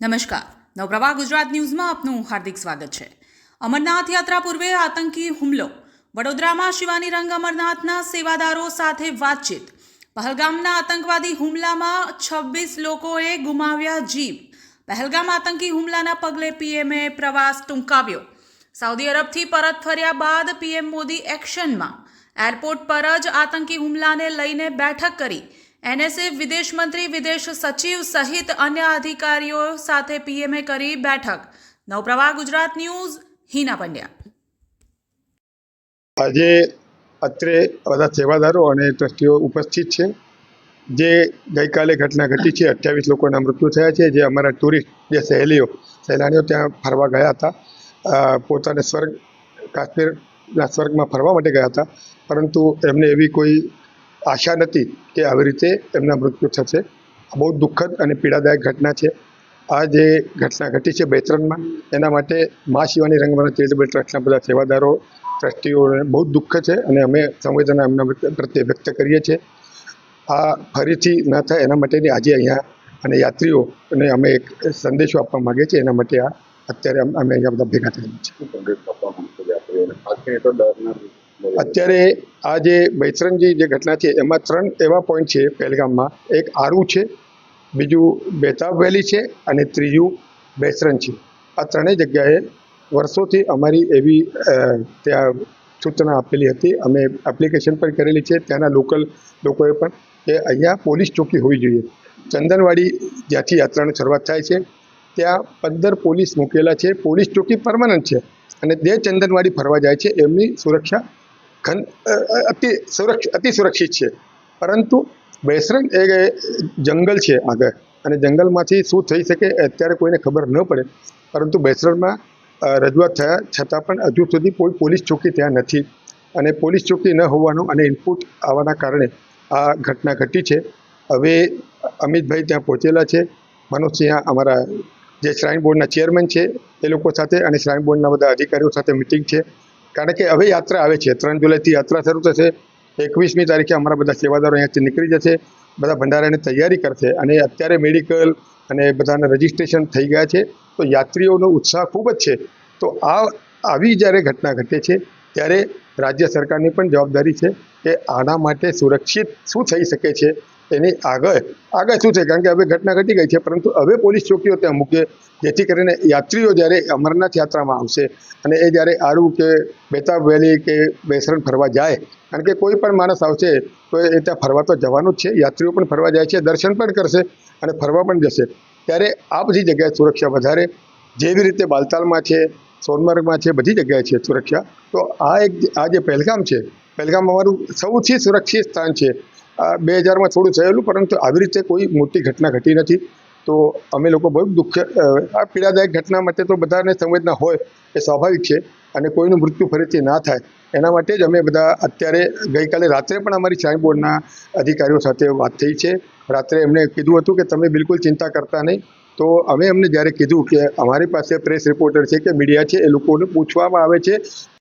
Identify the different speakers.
Speaker 1: નમસ્કાર. નવપ્રભા ગુજરાત ન્યૂઝમાં આપનું હાર્દિક સ્વાગત છે. અમરનાથ યાત્રા પૂર્વે આતંકી હુમલો. વડોદરામાં શિવાની રંગ અમરનાથના સેવાદારો સાથે વાતચીત. પહલગામના આતંકવાદી હુમલામાં છવ્વીસ લોકોએ ગુમાવ્યા જીવ. પહેલગામ આતંકી હુમલાના પગલે પીએમએ પ્રવાસ ટૂંકાવ્યો. સાઉદી અરબથી પરત ફર્યા બાદ પીએમ મોદી એક્શનમાં. એરપોર્ટ પર જ આતંકી હુમલાને લઈને બેઠક કરી. એનએસએ વિદેશ મંત્રી, વિદેશ સચિવ સહિત અન્ય અધિકારીઓ સાથે પીએમએ કરી બેઠક. નવપ્રવાહ ગુજરાત ન્યૂઝ, હિના પંડ્યા.
Speaker 2: આજે અત્રે બધા સેવાદારો અને ટ્રસ્ટીઓ ઉપસ્થિત છે. જે ગઈકાલે ઘટના ઘટી છે, અઠ્યાવીસ લોકોના મૃત્યુ થયા છે. જે અમારા ટુરિસ્ટ, જે સહેલીઓ, સહેલાણીઓ ત્યાં ફરવા ગયા હતા. પોતાને સ્વર્ગ, કાશ્મીરના સ્વર્ગમાં ફરવા માટે ગયા હતા. પરંતુ એમને એવી કોઈ આશા નથી કે આવી રીતે એમના મૃત્યુ થશે. આ બહુ દુઃખદ અને પીડાદાયક ઘટના છે. આ જે ઘટના ઘટી છે બેતરણમાં, એના માટે મા શિવાની રંગમાં ચેરિટેબલ ટ્રસ્ટના બધા સેવાદારો, ટ્રસ્ટીઓને બહુ દુઃખ છે અને અમે સંવેદના એમના પ્રત્યે વ્યક્ત કરીએ છીએ. આ ફરીથી ન થાય એના માટેની આજે અહીંયા અને યાત્રીઓને અમે એક સંદેશો આપવા માગીએ છીએ. એના માટે આ અત્યારે અમ- અહીંયા બધા ભેગા થયેલા છીએ. અત્યારે આ જે બૈતરણજી જે ઘટના છે, એમાં ત્રણ એવા પોઈન્ટ છે પહેલગામમાં. એક આરુ છે, બીજું બેતાબ વેલી છે અને ત્રીજું બેસરણ છે. આ ત્રણેય જગ્યાએ વર્ષોથી અમારી એવી ત્યાં સૂચના આપેલી હતી. અમે એપ્લિકેશન પણ કરેલી છે. ત્યાંના લોકલ લોકોએ પણ કે અહીંયા પોલીસ ચોકી હોવી જોઈએ. ચંદનવાડી જ્યાંથી યાત્રાની શરૂઆત થાય છે, ત્યાં પંદર પોલીસ મૂકેલા છે. પોલીસ ચોકી પરમાનન્ટ છે અને જે ચંદનવાડી ફરવા જાય છે. એમની સુરક્ષા ઘન અતિ સુરક્ષિત અતિ સુરક્ષિત છે પરંતુ બેસરંગ એ જંગલ છે આગળ અને જંગલમાંથી શું થઈ શકે અત્યારે કોઈને ખબર ન પડે પરંતુ બૈસરણમાં રજૂઆત થયા છતાં પણ હજુ સુધી કોઈ પોલીસ ચોકી ત્યાં નથી અને પોલીસ ચોકી ન હોવાનું અને ઇનપુટ આવવાના કારણે આ ઘટના ઘટી છે હવે અમિતભાઈ ત્યાં પહોંચેલા છે મનોજસિંહ અમારા જે શ્રાઇન બોર્ડના ચેરમેન છે એ લોકો સાથે અને શ્રાઇન બોર્ડના બધા અધિકારીઓ સાથે મિટિંગ છે કારણ કે હવે યાત્રા આવે છે. ત્રણ જુલાઈથી યાત્રા શરૂ થશે. એકવીસમી તારીખે અમારા બધા સેવાદારો અહીંયાથી નીકળી જશે. બધા ભંડારાની તૈયારી કરશે અને અત્યારે મેડિકલ અને બધાના રજીસ્ટ્રેશન થઈ ગયા છે. તો યાત્રીઓનો ઉત્સાહ ખૂબ જ છે. તો આ આવી જ્યારે ઘટના ઘટે છે ત્યારે રાજ્ય સરકારની પણ જવાબદારી છે કે આના માટે સુરક્ષિત શું થઈ શકે છે એની આગળ આગળ શું છે? કારણ કે હવે ઘટના ઘટી ગઈ છે, પરંતુ હવે પોલીસ ચોકીઓ ત્યાં મૂકે, જેથી કરીને યાત્રીઓ જ્યારે અમરનાથ યાત્રામાં આવશે અને એ જ્યારે આરુ કે બેતાબ વેલી કે બેસરણ ફરવા જાય, કારણ કે કોઈ પણ માણસ આવશે તો એ ત્યાં ફરવા તો જવાનું જ છે, યાત્રીઓ પણ ફરવા જાય છે, દર્શન પણ કરશે અને ફરવા પણ જશે. ત્યારે આ બધી જગ્યાએ સુરક્ષા વધારે, જેવી રીતે બાલતાલમાં છે સોનમર્ગમાં છે, બધી જગ્યાએ છે સુરક્ષા. તો આ એક આ જે પહેલગામ છે, પહેલગામ અમારું સૌથી સુરક્ષિત સ્થાન છે. બે હજારમાં થોડું થયેલું, પરંતુ આવી રીતે કોઈ મોટી ઘટના ઘટી નથી. તો અમે લોકો બહુ દુઃખ આ પીડાદાયક ઘટના માટે તો બધાને સંવેદના હોય એ સ્વાભાવિક છે અને કોઈનું મૃત્યુ ફરીથી ના થાય. એના માટે જ અમે બધા અત્યારે ગઈકાલે રાત્રે પણ અમારી શ્રાઇન બોર્ડના અધિકારીઓ સાથે વાત થઈ છે. રાત્રે એમણે કીધું હતું કે તમે બિલકુલ ચિંતા કરતા નહીં. તો અમે એમને જ્યારે કીધું કે અમારી પાસે પ્રેસ રિપોર્ટર છે કે મીડિયા છે એ લોકોને પૂછવામાં આવે છે.